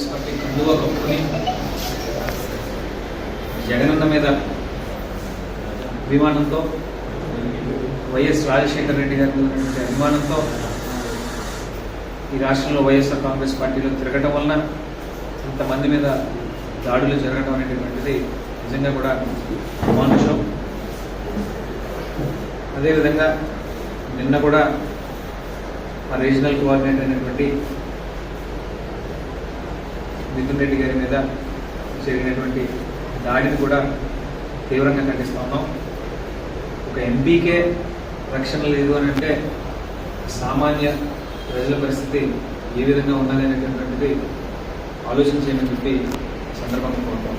Congress party కండువా కప్పుకొని జగనన్న మీద అభిమానంతో వైఎస్ రాజశేఖర రెడ్డి గారి ఉన్నటువంటి అభిమానంతో ఈ రాష్ట్రంలో వైఎస్ఆర్ కాంగ్రెస్ పార్టీలో తిరగటం వలన ఇంతమంది మీద దాడులు జరగడం అనేటటువంటిది నిజంగా కూడా అమానుషం అదేవిధంగా నిన్న కూడా ఆ రీజనల్ కోఆర్డినేటర్ అనేటువంటి మిథున్ రెడ్డి గారి మీద జరిగినటువంటి దాడిని కూడా తీవ్రంగా ఖండిస్తా ఉన్నాం. ఒక ఎంపీకే రక్షణ లేదు అని అంటే సామాన్య ప్రజల పరిస్థితి ఏ విధంగా ఉన్నది అనేటటువంటిది ఆలోచన చేయమని చెప్పి సందర్భంగా కోరుతాం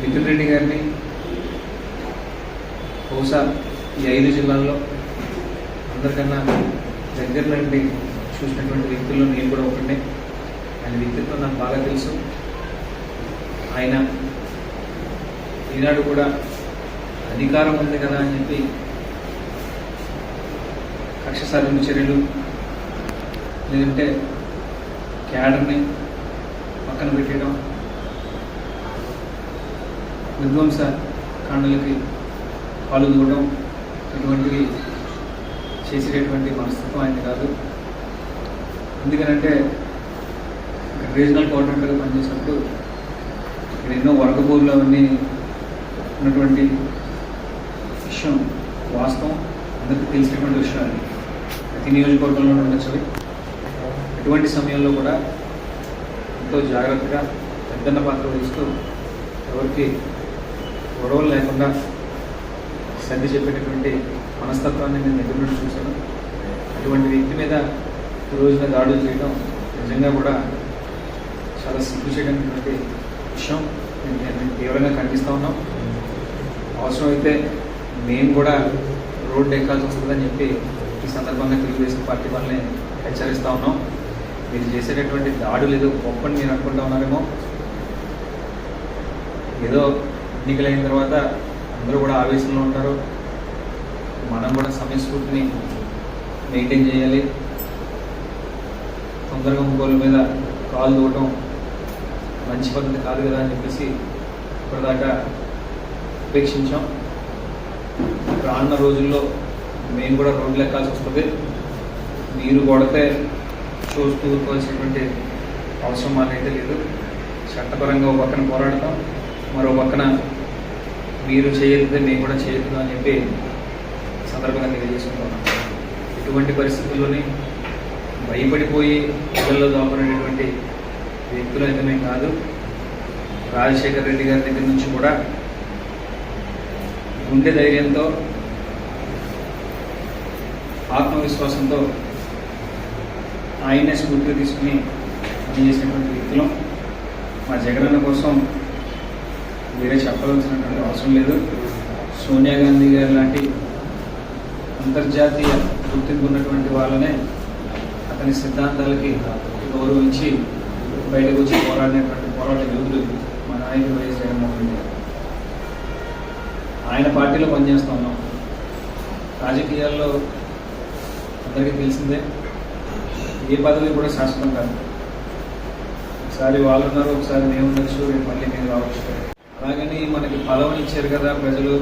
మిథున్ రెడ్డి గారిని బహుశా ఈ ఐదు జిల్లాల్లో అందరికన్నా దగ్గర నుండి చూసినటువంటి వ్యక్తుల్లో నేను కూడా ఒకటే ఆయన వ్యక్తిత్వం నాకు బాగా తెలుసు. ఆయన ఈనాడు కూడా అధికారం ఉంది కదా అని చెప్పి కక్ష సాధింపు చర్యలు లేదంటే క్యాడర్ని పక్కన పెట్టడం విధ్వంస కాండలకి పాలు ఇటువంటివి చేసేటటువంటి మనస్తత్వం ఆయన కాదు. ఎందుకనంటే రీజనల్ కోఆర్డినేటర్గా పనిచేసినప్పుడు ఇక్కడ ఎన్నో వర్గబోర్లు అవన్నీ ఉన్నటువంటి విషయం వాస్తవం. అందరికీ తెలిసినటువంటి విషయం ప్రతి నియోజకవర్గంలో ఉండొచ్చు ఎటువంటి సమయంలో కూడా ఎంతో జాగ్రత్తగా పెద్దన్న పాత్ర వహిస్తూ ఎవరికి గొడవలు లేకుండా సర్ది చెప్పేటటువంటి మనస్తత్వాన్ని నేను దగ్గర నుండి చూశాను. అటువంటి వ్యక్తి మీద ఈ రోజున దాడులు చేయడం నిజంగా కూడా చాలా సిగ్గు చేయడానికి విషయం. నేను తీవ్రంగా ఖండిస్తూ ఉన్నాం. అవసరమైతే మేము కూడా రోడ్డు ఎక్కాల్సి వస్తుందని చెప్పి ఈ సందర్భంగా తెలుగుదేశం పార్టీ వాళ్ళని హెచ్చరిస్తూ ఉన్నాం. మీరు చేసేటటువంటి దాడులు ఏదో గొప్పని మీరు అనుకుంటా ఉన్నారేమో. ఏదో ఎన్నికలైన తర్వాత అందరూ కూడా ఆవేశంలో ఉంటారు. మనం కూడా సమయస్ఫూర్తిని మెయింటైన్ చేయాలి. తొందరగా ఇంకోళ్ళ మీద కాలు దూవటం మంచి పద్ధతి కాదు కదా అని చెప్పేసి ఇప్పటిదాకా ఉపేక్షించాం. రానున్న రోజుల్లో మేము కూడా రోడ్లు ఎక్కాల్సి వస్తుంది. మీరు కొడితే చూస్తూ ఊరుకోవాల్సినటువంటి అవసరం మాకైతే లేదు. చట్టపరంగా ఒక పక్కన పోరాడతాం. మరో పక్కన మీరు చేయొద్దు మేము కూడా చేయొద్దు అని చెప్పి సందర్భంగా తెలియజేసుకుంటున్నాం. ఇటువంటి పరిస్థితుల్లోని భయపడిపోయి పిల్లలు దాపుకునేటువంటి వ్యక్తులు అయితేనే కాదు. రాజశేఖర రెడ్డి గారి దగ్గర నుంచి కూడా గుండె ధైర్యంతో ఆత్మవిశ్వాసంతో ఆయన్నే స్ఫూర్తిగా తీసుకుని పనిచేసినటువంటి వ్యక్తులు. మా జగనన్న కోసం వేరే చెప్పవలసినటువంటి అవసరం లేదు. సోనియా గాంధీ గారు లాంటి అంతర్జాతీయ గుర్తింపు ఉన్నటువంటి వాళ్ళనే అతని సిద్ధాంతాలకి గౌరవించి బయటకు వచ్చి పోరాడినటువంటి పోరాట యోధుడు మా నాయకుడు వైఎస్ జగన్మోహన్ రెడ్డి ఆయన పార్టీలో పనిచేస్తా ఉన్నాం. రాజకీయాల్లో అందరికీ తెలిసిందే. ఏ పదవి కూడా శాశ్వతం కాదు. ఒకసారి వాళ్ళు ఉన్నారు ఒకసారి మేము ఉండొచ్చు రేపు మళ్ళీ మేము రావచ్చు. అలాగని మనకి పదవిని ఇచ్చారు కదా ప్రజలు.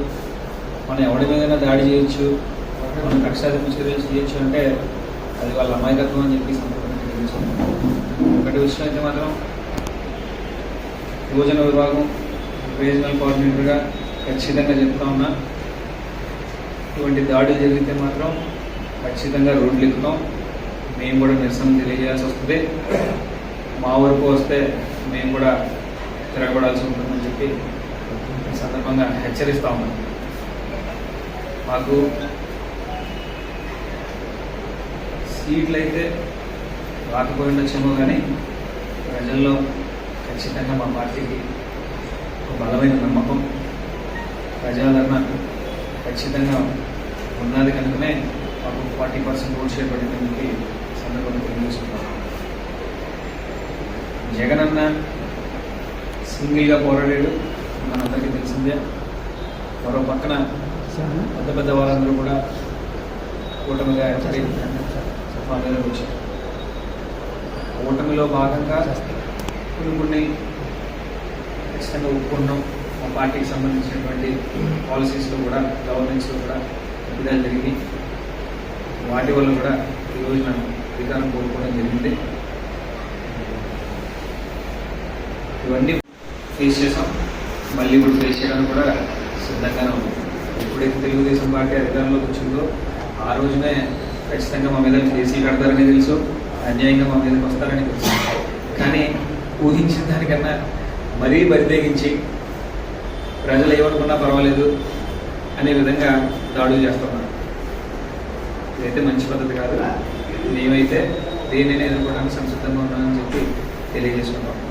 మనం ఎవడి మీదైనా దాడి చేయొచ్చు. మనం కక్షాధిప చర్యలు చేయొచ్చు అంటే అది వాళ్ళ అమాయకత్వం అని చెప్పి ఒకటి విషయం మాత్రం యువజన విభాగం రీజనల్ కోఆర్డినేటర్గా ఖచ్చితంగా చెప్తా ఉన్నా. ఇటువంటి దాడులు జరిగితే మాత్రం ఖచ్చితంగా రోడ్లు ఎక్కుతాం. మేము కూడా నిరసన తెలియజేయాల్సి వస్తుంది. మా వరకు వస్తే మేము కూడా తిరగబడాల్సి ఉంటుందని చెప్పి సందర్భంగా హెచ్చరిస్తా ఉన్నాం. మాకు సీట్లు అయితే రాకపోయినా ఉండొచ్చేమో కానీ ప్రజల్లో ఖచ్చితంగా మా పార్టీకి ఒక బలమైన నమ్మకం. ప్రజాదరణ ఖచ్చితంగా ఉన్నది కనుకనే మాకు ఫార్టీ పర్సెంట్ ఓట్ షేర్ పడిందని సందర్భంగా తెలియజేసుకుంటాం జగన్ అన్న సింగిల్గా పోరాడాడు మనందరికీ తెలిసిందే. మరో పక్కన పెద్ద పెద్ద వాళ్ళందరూ కూడా కూటమిగా ఏర్పడి సఫాగా వచ్చారు. ఓటమిలో భాగంగా కొన్ని కొన్ని ఖచ్చితంగా ఒప్పుకున్నాం. మా పార్టీకి సంబంధించినటువంటి పాలసీస్లో కూడా గవర్నెన్స్లో కూడా తప్పిదాలు జరిగి వాటి వల్ల కూడా ఈరోజు మనం అధికారం కోరుకోవడం జరిగింది. ఇవన్నీ ఫేస్ చేసాం మళ్ళీ ఇప్పుడు ఫేస్ చేయడానికి కూడా సిద్ధంగానే ఉంది ఎప్పుడైతే తెలుగుదేశం పార్టీ అధికారంలోకి వచ్చిందో ఆ రోజునే ఖచ్చితంగా మా మీద కేసీలు కడతారని తెలుసు. అన్యాయంగా మా మీదకి వస్తారని కానీ ఊహించిన దానికన్నా మరీ బరితెగించి ప్రజలు ఏమనుకున్నా పర్వాలేదు అనే విధంగా దాడులు చేస్తున్నారు ఇదైతే మంచి పద్ధతి కాదు మేమైతే దేనిని ఎదుర్కోవడానికి సంసిద్ధంగా ఉన్నామని చెప్పి తెలియజేసుకున్నాం